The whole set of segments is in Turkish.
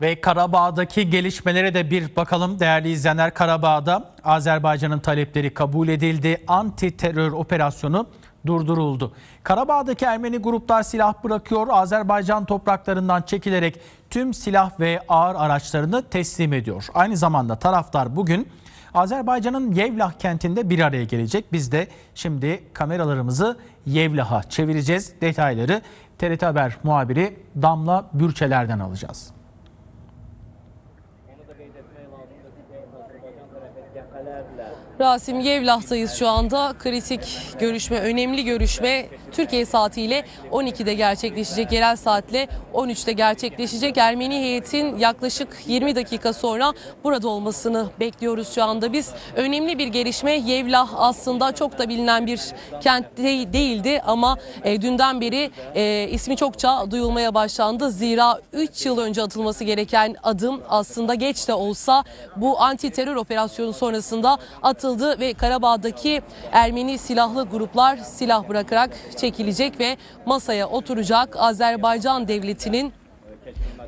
Ve Karabağ'daki gelişmelere de bir bakalım değerli izleyenler. Karabağ'da Azerbaycan'ın talepleri kabul edildi. Anti terör operasyonu durduruldu. Karabağ'daki Ermeni gruplar silah bırakıyor. Azerbaycan topraklarından çekilerek tüm silah ve ağır araçlarını teslim ediyor. Aynı zamanda taraftar bugün Azerbaycan'ın Yevlah kentinde bir araya gelecek. Biz de şimdi kameralarımızı Yevlah'a çevireceğiz. Detayları TRT Haber muhabiri Damla Bürçeler'den alacağız. Rasim Yevlah'tayız şu anda. Kritik görüşme, önemli görüşme Türkiye saatiyle 12'de gerçekleşecek. Yerel saatle 13'te gerçekleşecek. Ermeni heyetin yaklaşık 20 dakika sonra burada olmasını bekliyoruz şu anda biz. Önemli bir gelişme. Yevlah aslında çok da bilinen bir kent de- değildi ama e, dünden beri e, ismi çokça duyulmaya başlandı. Zira 3 yıl önce atılması gereken adım aslında geç de olsa bu anti terör operasyonu sonrasında atıldı ve Karabağ'daki Ermeni silahlı gruplar silah bırakarak çekilecek ve masaya oturacak. Azerbaycan devletinin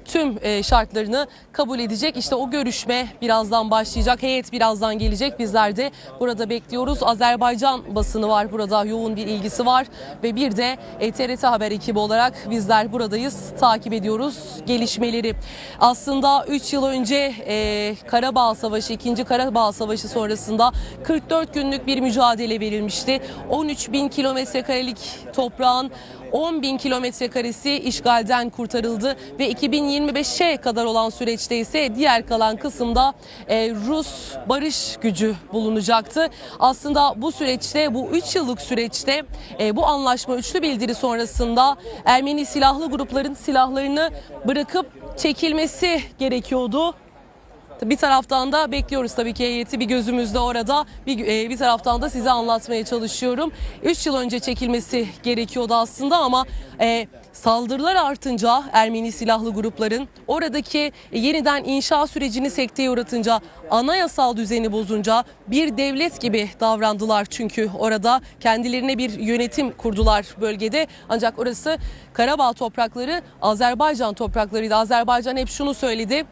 tüm e, şartlarını kabul edecek. İşte o görüşme birazdan başlayacak. Heyet birazdan gelecek. Bizler de burada bekliyoruz. Azerbaycan basını var burada. Yoğun bir ilgisi var. Ve bir de e, TRT Haber ekibi olarak bizler buradayız. Takip ediyoruz gelişmeleri. Aslında 3 yıl önce e, Karabağ Savaşı, 2. Karabağ Savaşı sonrasında 44 günlük bir mücadele verilmişti. 13 bin kilometre karelik toprağın 10 bin kilometre karesi işgalden kurtarıldı ve 2025'e kadar olan süreçte ise diğer kalan kısımda e, Rus barış gücü bulunacaktı. Aslında bu süreçte bu 3 yıllık süreçte e, bu anlaşma üçlü bildiri sonrasında Ermeni silahlı grupların silahlarını bırakıp çekilmesi gerekiyordu. Bir taraftan da bekliyoruz tabii ki heyeti bir gözümüzde orada bir, e, bir taraftan da size anlatmaya çalışıyorum. 3 yıl önce çekilmesi gerekiyordu aslında ama e, saldırılar artınca Ermeni silahlı grupların oradaki yeniden inşa sürecini sekteye uğratınca anayasal düzeni bozunca bir devlet gibi davrandılar çünkü orada kendilerine bir yönetim kurdular bölgede ancak orası Karabağ toprakları Azerbaycan topraklarıydı. Azerbaycan hep şunu söyledi.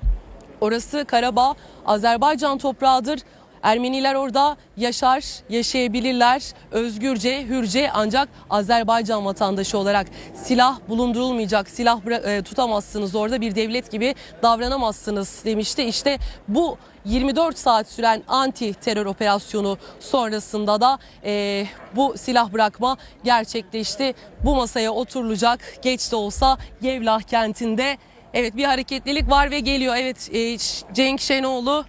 Orası Karabağ, Azerbaycan toprağıdır. Ermeniler orada yaşar, yaşayabilirler özgürce, hürce ancak Azerbaycan vatandaşı olarak silah bulundurulmayacak, silah e, tutamazsınız orada bir devlet gibi davranamazsınız demişti. İşte bu 24 saat süren anti terör operasyonu sonrasında da e, bu silah bırakma gerçekleşti. Bu masaya oturulacak geç de olsa Yevlah kentinde Evet bir hareketlilik var ve geliyor. Evet e, Cenk Şenoğlu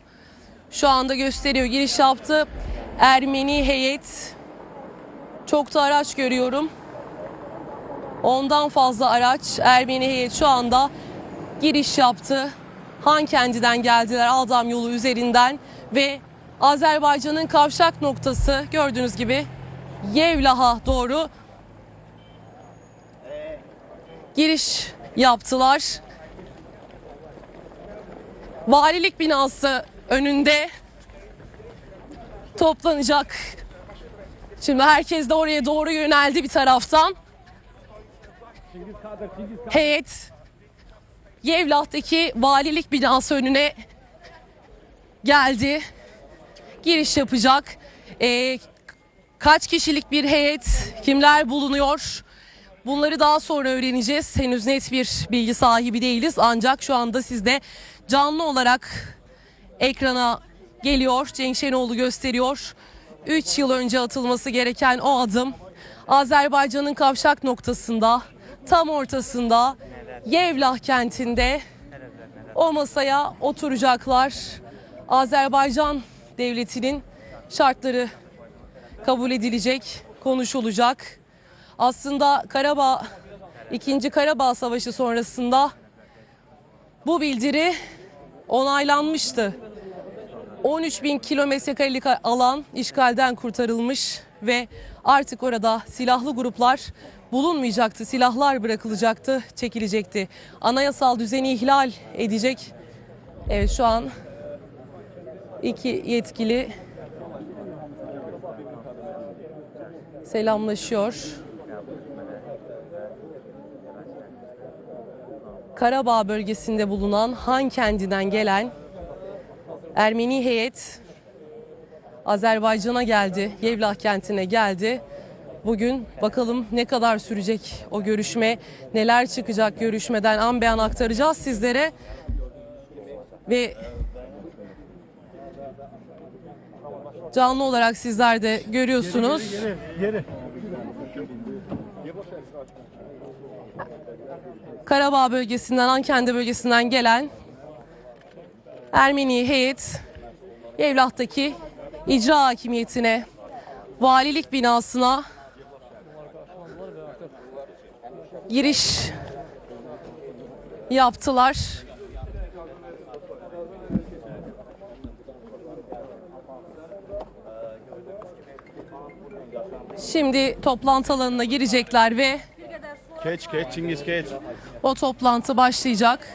şu anda gösteriyor. Giriş yaptı. Ermeni heyet. Çok da araç görüyorum. Ondan fazla araç Ermeni heyet şu anda giriş yaptı. Hankendi'den geldiler Aldam yolu üzerinden ve Azerbaycan'ın kavşak noktası gördüğünüz gibi Yevlah'a doğru giriş yaptılar. Valilik binası önünde toplanacak. Şimdi herkes de oraya doğru yöneldi bir taraftan. Heyet Yevlah'taki valilik binası önüne geldi. Giriş yapacak. Ee, kaç kişilik bir heyet, kimler bulunuyor? Bunları daha sonra öğreneceğiz. Henüz net bir bilgi sahibi değiliz. Ancak şu anda sizde canlı olarak ekrana geliyor. Cenk Şenoğlu gösteriyor. 3 yıl önce atılması gereken o adım Azerbaycan'ın kavşak noktasında tam ortasında Yevlah kentinde o masaya oturacaklar. Azerbaycan devletinin şartları kabul edilecek, konuşulacak. Aslında Karabağ 2. Karabağ Savaşı sonrasında bu bildiri onaylanmıştı. 13 bin kilometre karelik alan işgalden kurtarılmış ve artık orada silahlı gruplar bulunmayacaktı. Silahlar bırakılacaktı, çekilecekti. Anayasal düzeni ihlal edecek. Evet şu an iki yetkili selamlaşıyor. Karabağ bölgesinde bulunan Han kendinden gelen Ermeni heyet Azerbaycan'a geldi, Yevlah kentine geldi. Bugün bakalım ne kadar sürecek o görüşme, neler çıkacak görüşmeden an beyan aktaracağız sizlere. Ve canlı olarak sizler de görüyorsunuz. Karabağ bölgesinden, Ankende bölgesinden gelen Ermeni heyet Yevlah'taki icra hakimiyetine, valilik binasına giriş yaptılar. Şimdi toplantı alanına girecekler ve Geç geç Cengiz geç. o toplantı başlayacak.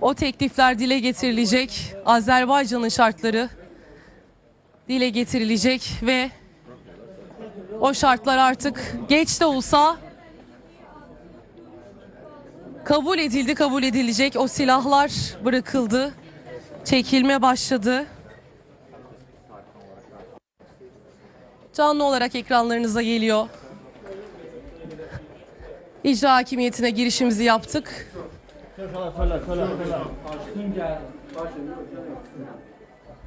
O teklifler dile getirilecek. Azerbaycan'ın şartları dile getirilecek ve o şartlar artık geç de olsa kabul edildi, kabul edilecek. O silahlar bırakıldı. Çekilme başladı. Canlı olarak ekranlarınıza geliyor. İcra hakimiyetine girişimizi yaptık.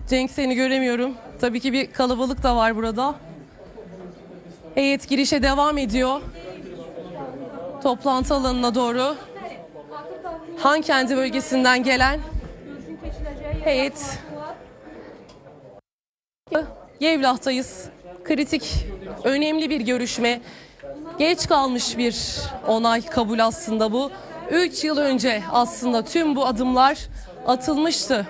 Cenk seni göremiyorum. Tabii ki bir kalabalık da var burada. Heyet girişe devam ediyor. Toplantı alanına doğru. Han kendi bölgesinden gelen heyet Yevlah'tayız. Kritik, önemli bir görüşme. Geç kalmış bir onay kabul aslında bu. 3 yıl önce aslında tüm bu adımlar atılmıştı.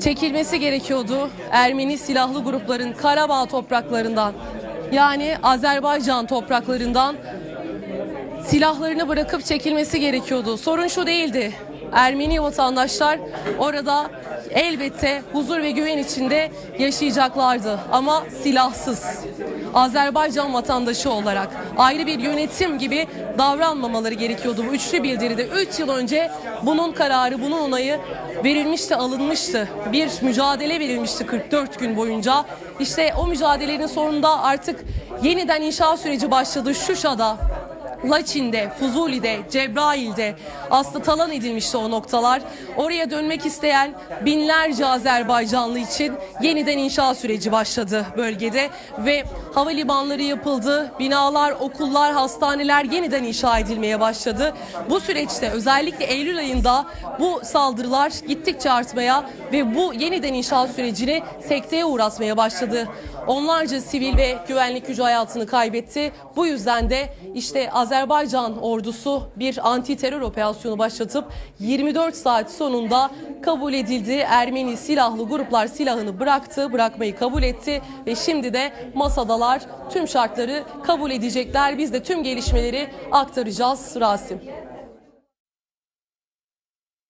Çekilmesi gerekiyordu Ermeni silahlı grupların Karabağ topraklarından yani Azerbaycan topraklarından silahlarını bırakıp çekilmesi gerekiyordu. Sorun şu değildi. Ermeni vatandaşlar orada elbette huzur ve güven içinde yaşayacaklardı ama silahsız. Azerbaycan vatandaşı olarak ayrı bir yönetim gibi davranmamaları gerekiyordu. Bu üçlü bildiride 3 yıl önce bunun kararı, bunun onayı verilmişti, alınmıştı. Bir mücadele verilmişti 44 gün boyunca. İşte o mücadelenin sonunda artık yeniden inşa süreci başladı Şuşa'da. Laçin'de, Fuzuli'de, Cebrail'de aslında talan edilmişti o noktalar. Oraya dönmek isteyen binlerce Azerbaycanlı için yeniden inşa süreci başladı bölgede ve havalimanları yapıldı, binalar, okullar, hastaneler yeniden inşa edilmeye başladı. Bu süreçte özellikle Eylül ayında bu saldırılar gittikçe artmaya ve bu yeniden inşa sürecini sekteye uğratmaya başladı. Onlarca sivil ve güvenlik gücü hayatını kaybetti. Bu yüzden de işte Azerbaycan ordusu bir anti terör operasyonu başlatıp 24 saat sonunda kabul edildi. Ermeni silahlı gruplar silahını bıraktı, bırakmayı kabul etti ve şimdi de masadalar tüm şartları kabul edecekler. Biz de tüm gelişmeleri aktaracağız Rasim.